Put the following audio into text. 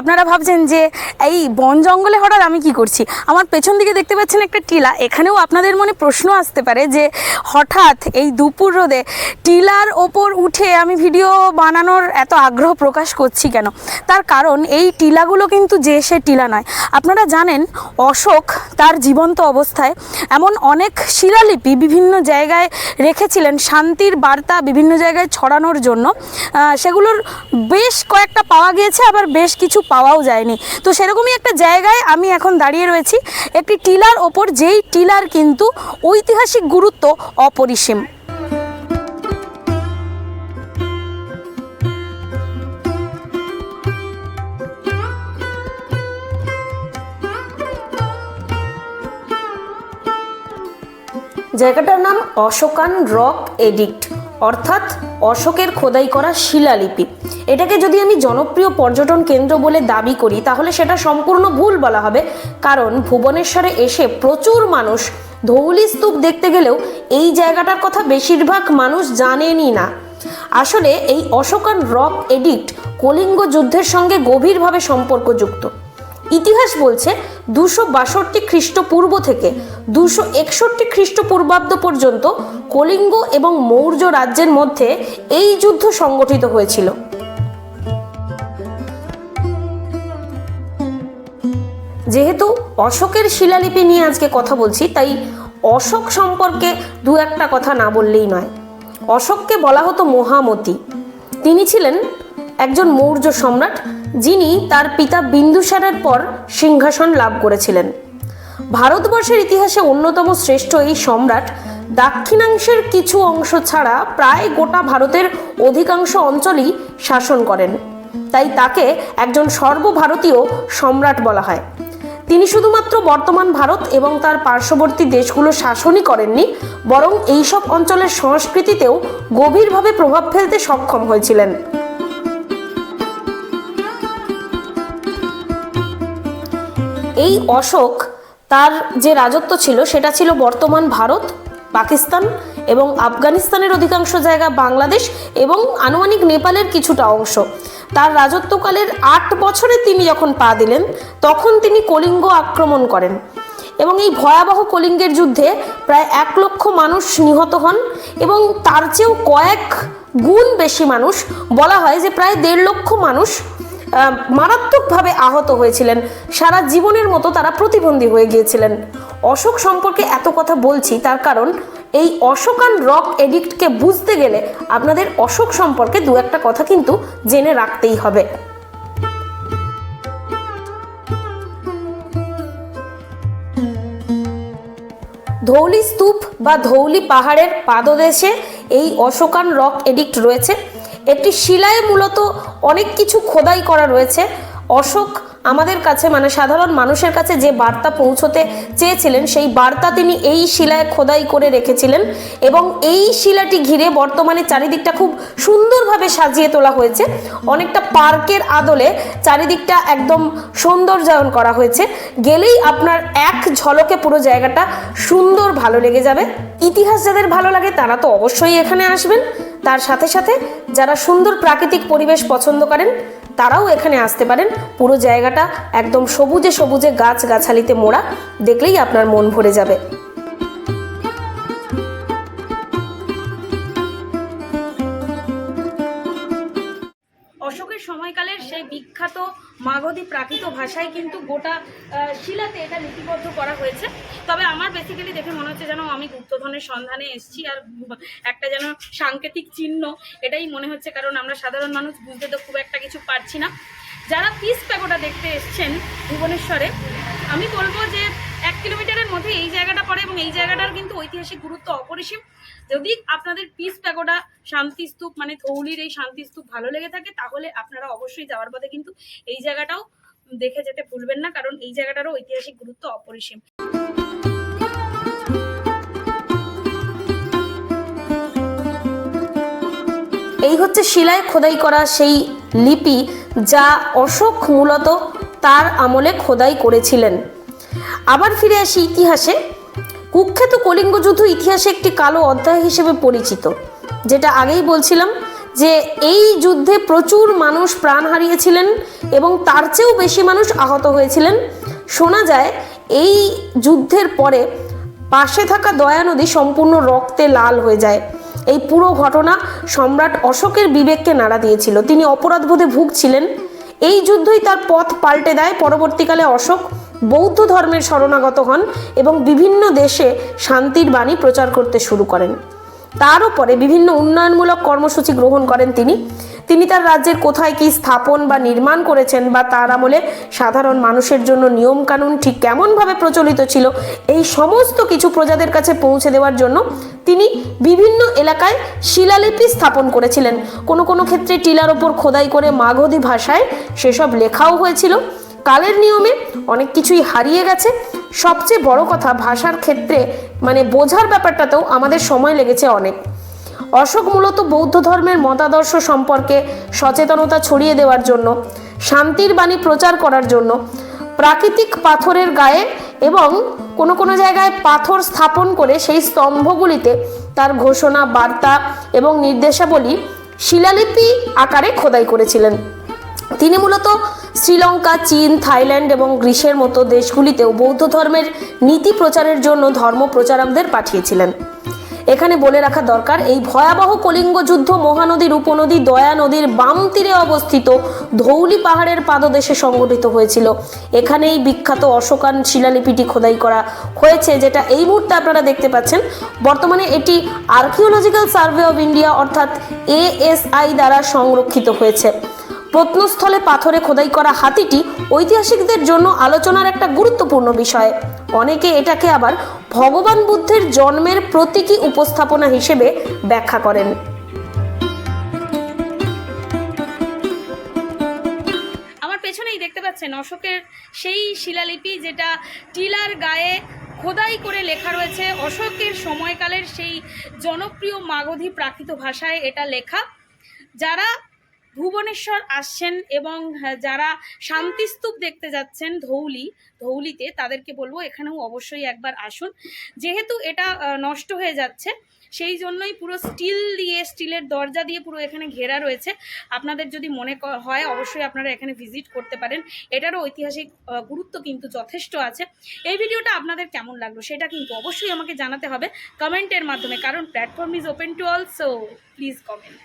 আপনারা ভাবছেন যে এই বন জঙ্গলে হঠাৎ আমি কি করছি? আমার পেছন দিকে দেখতে পাচ্ছেন একটা টিলা, এখানেও আপনাদের মনে প্রশ্ন আসতে পারে যে হঠাৎ এই দুপুর রোদে টিলার ওপর উঠে আমি ভিডিও বানানোর এত আগ্রহ প্রকাশ করছি কেন? তার কারণ এই টিলাগুলো কিন্তু যে সে টিলা নয়। আপনারা জানেন, অশোক তার জীবন্ত অবস্থায় এমন অনেক শিলালিপি বিভিন্ন জায়গায় রেখেছিলেন, শান্তির বার্তা বিভিন্ন জায়গায় ছড়ানোর জন্য। সেগুলোর বেশ কয়েকটা পাওয়া গিয়েছে, আবার বেশ কিছু পাওয়াও যায়নি। তো সেরকমই একটা জায়গায় আমি এখন দাঁড়িয়ে রয়েছি। একটি টিলার ওপর, যেই টিলার কিন্তু ঐতিহাসিক গুরুত্ব অপরিসীম। জায়গাটার নাম অশোকান রক এডিক্ট, অর্থাৎ অশোকের খোদাই করা শিলালিপি। এটাকে যদি আমি জনপ্রিয় পর্যটন কেন্দ্র বলে দাবি করি, তাহলে সেটা সম্পূর্ণ ভুল বলা হবে। কারণ ভুবনেশ্বরে এসে প্রচুর মানুষ ধৌলি স্তূপ দেখতে গেলেও এই জায়গাটার কথা বেশিরভাগ মানুষ জানেনই না। আসলে এই অশোকান রক এডিক্ট কলিঙ্গ যুদ্ধের সঙ্গে গভীরভাবে সম্পর্কযুক্ত। ইতিহাস বলছে দুশো বাষট্টি খ্রিস্টপূর্ব থেকে দুশো একষট্টি খ্রিস্টপূর্বাব্দ পর্যন্ত কলিঙ্গ এবং মৌর্য রাজ্যের মধ্যে এই যুদ্ধ সংগঠিত হয়েছিল। যেহেতু অশোকের শিলালিপি নিয়ে আজকে কথা বলছি, তাই অশোক সম্পর্কে দু একটা কথা না বললেই নয়। অশোককে বলা হতো মহামতি। তিনি ছিলেন একজন মৌর্য সম্রাট যিনি তার পিতা বিন্দুসারের পর সিংহাসন লাভ করেছিলেন। ভারতবর্ষের ইতিহাসে অন্যতম শ্রেষ্ঠ এই সম্রাট দাক্ষিণাংশের কিছু অংশ ছাড়া প্রায় গোটা ভারতের অধিকাংশ অঞ্চলই শাসন করেন। তাই তাকে একজন সর্বভারতীয় সম্রাট বলা হয়। তিনি শুধুমাত্র বর্তমান ভারত এবং তার পার্শ্ববর্তী দেশগুলো শাসনই করেননি, বরং এইসব অঞ্চলের সংস্কৃতিতেও গভীরভাবে প্রভাব ফেলতে সক্ষম হয়েছিলেন। এই অশোক তার যে রাজত্ব ছিল, সেটা ছিল বর্তমান ভারত, পাকিস্তান এবং আফগানিস্তানের অধিকাংশ জায়গা বাংলাদেশ এবং আনুমানিক নেপালের কিছুটা অংশ। তার রাজত্বকালের আট বছরে তিনি যখন পা দিলেন, তখন তিনি কলিঙ্গ আক্রমণ করেন এবং এই ভয়াবহ কলিঙ্গের যুদ্ধে প্রায় এক লক্ষ মানুষ নিহত হন এবং তার চেয়েও কয়েক গুণ বেশি মানুষ, বলা হয় যে প্রায় দেড় লক্ষ মানুষ মারাত্মকভাবে আহত হয়েছিলেন। সারা জীবনের মতো তারা প্রতিবন্ধী হয়ে গিয়েছিলেন। অশোক সম্পর্কে এত কথা বলছি, তার কারণ এই অশোকান রক এডিক্টকে বুঝতে গেলে আপনাদের অশোক সম্পর্কে দু একটা কথা কিন্তু জেনে রাখতেই হবে। ধৌলি স্তূপ বা ধৌলি পাহাড়ের পাদদেশে এই অশোকান রক এডিক্ট রয়েছে। একটি শিলায় মূলত অনেক কিছু খোদাই করা রয়েছে। অশোক আমাদের কাছে মানে সাধারণ মানুষের কাছে যে বার্তা পৌঁছতে চেয়েছিলেন, সেই বার্তা তিনি এই শিলায় খোদাই করে রেখেছিলেন এবং এই শিলাটি ঘিরে বর্তমানে চারিদিকটা খুব সুন্দরভাবে সাজিয়ে তোলা হয়েছে। অনেকটা পার্কের আদলে চারিদিকটা একদম সৌন্দর্যায়ন করা হয়েছে। গেলেই আপনার এক ঝলকে পুরো জায়গাটা সুন্দর ভালো লেগে যাবে। ইতিহাস যাদের ভালো লাগে, তারা তো অবশ্যই এখানে আসবেন। তার সাথে সাথে যারা সুন্দর প্রাকৃতিক পরিবেশ পছন্দ করেন, তারাও এখানে আসতে পারেন। পুরো জায়গাটা একদম সবুজে সবুজে গাছ গাছালিতে মোড়া, দেখলেই আপনার মন ভরে যাবে। সময়কালের সেই বিখ্যাত মাগধী প্রাকৃত ভাষায় কিন্তু গোটা শিলাতে এটা লিপিবদ্ধ করা হয়েছে। তবে আমার বেসিক্যালি দেখে মনে হচ্ছে যেন আমি গুপ্তধনের সন্ধানে এসেছি আর একটা যেন সাংকেতিক চিহ্ন, এটাই মনে হচ্ছে কারণ আমরা সাধারণ মানুষ বুঝতে তো খুব একটা কিছু পারছি না। যারা পিস প্যাগোডা দেখতে এসছেন ভুবনেশ্বরে, আমি বলব যে কিলোমিটারের মধ্যে এই জায়গাটা পড়ে এবং এই জায়গাটার কিন্তু ঐতিহাসিক গুরুত্ব অপরিসীম। যদি আপনাদের পিস প্যাগোডা শান্তিস্তূপ মানে ধৌলির এই শান্তিস্তূপ ভালো লেগে থাকে, তাহলে আপনারা অবশ্যই যাওয়ার পথে কিন্তু এই জায়গাটাও দেখে যেতে ভুলবেন না, কারণ এই জায়গাটারও ঐতিহাসিক গুরুত্ব অপরিসীম। এই হচ্ছে শিলায় খোদাই করা সেই লিপি যা অশোক মূলত তার আমলে খোদাই করেছিলেন। আবার ফিরে আসি ইতিহাসে। কুখ্যাত কলিঙ্গ যুদ্ধ ইতিহাসে একটি কালো অধ্যায় হিসেবে পরিচিত, যেটা আগেই বলছিলাম যে এই যুদ্ধে প্রচুর মানুষ প্রাণ হারিয়েছিলেন এবং তার চেয়েও বেশি মানুষ আহত হয়েছিলেন। শোনা যায়, এই যুদ্ধের পরে পাশে থাকা দয়া নদী সম্পূর্ণ রক্তে লাল হয়ে যায়। এই পুরো ঘটনা সম্রাট অশোকের বিবেককে নাড়া দিয়েছিল। তিনি অপরাধবোধে ভুগছিলেন। এই যুদ্ধই তার পথ পাল্টে দেয়। পরবর্তীকালে অশোক বৌদ্ধ ধর্মের শরণাগত হন এবং বিভিন্ন দেশে শান্তির বাণী প্রচার করতে শুরু করেন। তার উপরে বিভিন্ন উন্নয়নমূলক কর্মসূচি গ্রহণ করেন তিনি। তিনি তার রাজ্যের কোথায় কি স্থাপন বা নির্মাণ করেছেন বা তার আমলে সাধারণ মানুষের জন্য নিয়মকানুন ঠিক কেমনভাবে প্রচলিত ছিল, এই সমস্ত কিছু প্রজাদের কাছে পৌঁছে দেওয়ার জন্য তিনি বিভিন্ন এলাকায় শিলালিপি স্থাপন করেছিলেন। কোনো কোনো ক্ষেত্রে টিলার ওপর খোদাই করে মাগধী ভাষায় সেসব লেখাও হয়েছিল। কালের নিয়মে অনেক কিছুই হারিয়ে গেছে। সবচেয়ে বড় কথা ভাষার ক্ষেত্রে মানে বোঝার ব্যাপারটাতেও আমাদের সময় লেগেছে অনেক। অশোক মূলত বৌদ্ধ ধর্মের মতাদর্শ সম্পর্কে সচেতনতা ছড়িয়ে দেওয়ার জন্য, শান্তির বাণী প্রচার করার জন্য, প্রাকৃতিক পাথরের গায়ে এবং কোনো কোনো জায়গায় পাথর স্থাপন করে সেই স্তম্ভগুলিতে তার ঘোষণা, বার্তা এবং নির্দেশাবলী শিলালিপি আকারে খোদাই করেছিলেন। তিনি মূলত শ্রীলঙ্কা, চীন, থাইল্যান্ড এবং গ্রিসের মতো দেশগুলিতেও বৌদ্ধ ধর্মের নীতি প্রচারের জন্য ধর্ম প্রচারকদের পাঠিয়েছিলেন। এখানে বলে রাখা দরকার, এই ভয়াবহ কলিঙ্গ যুদ্ধ মহানদীর উপনদী দয়া নদীর বাম তীরে অবস্থিত ধৌলি পাহাড়ের পাদদেশে সংগঠিত হয়েছিল। এখানেই বিখ্যাত অশোকান শিলালিপিটি খোদাই করা হয়েছে, যেটা এই মুহূর্তে আপনারা দেখতে পাচ্ছেন। বর্তমানে এটি আর্কিওলজিক্যাল সার্ভে অফ ইন্ডিয়া অর্থাৎ এএসআই দ্বারা সংরক্ষিত হয়েছে। প্রত্নস্থলে পাথরে খোদাই করা হাতিটি ঐতিহাসিকদের জন্য আলোচনার একটা গুরুত্বপূর্ণ বিষয়। অনেকে এটাকে আবার ভগবান বুদ্ধের জন্মের প্রতীকী উপস্থাপনা হিসেবে ব্যাখ্যা করেন। আমার পেছনেই দেখতে পাচ্ছেন অশোকের সেই শিলালিপি যেটা টিলার গায়ে খোদাই করে লেখা রয়েছে। অশোকের সময়কালের সেই জনপ্রিয় মাগধী প্রাকৃত ভাষায় এটা লেখা। যারা ভুবনেশ্বর আসছেন এবং হ্যাঁ, যারা শান্তিস্তূপ দেখতে যাচ্ছেন ধৌলি ধৌলিতে তাদেরকে বলব এখানেও অবশ্যই একবার আসুন। যেহেতু এটা নষ্ট হয়ে যাচ্ছে সেই জন্যই পুরো স্টিল দিয়ে স্টিলের দরজা দিয়ে পুরো এখানে ঘেরা রয়েছে। আপনাদের যদি মনে হয় অবশ্যই আপনারা এখানে ভিজিট করতে পারেন। এটারও ঐতিহাসিক গুরুত্ব কিন্তু যথেষ্ট আছে। এই ভিডিওটা আপনাদের কেমন লাগল সেটা কিন্তু অবশ্যই আমাকে জানাতে হবে কমেন্টের মাধ্যমে কারণ platform is open to all so please comment.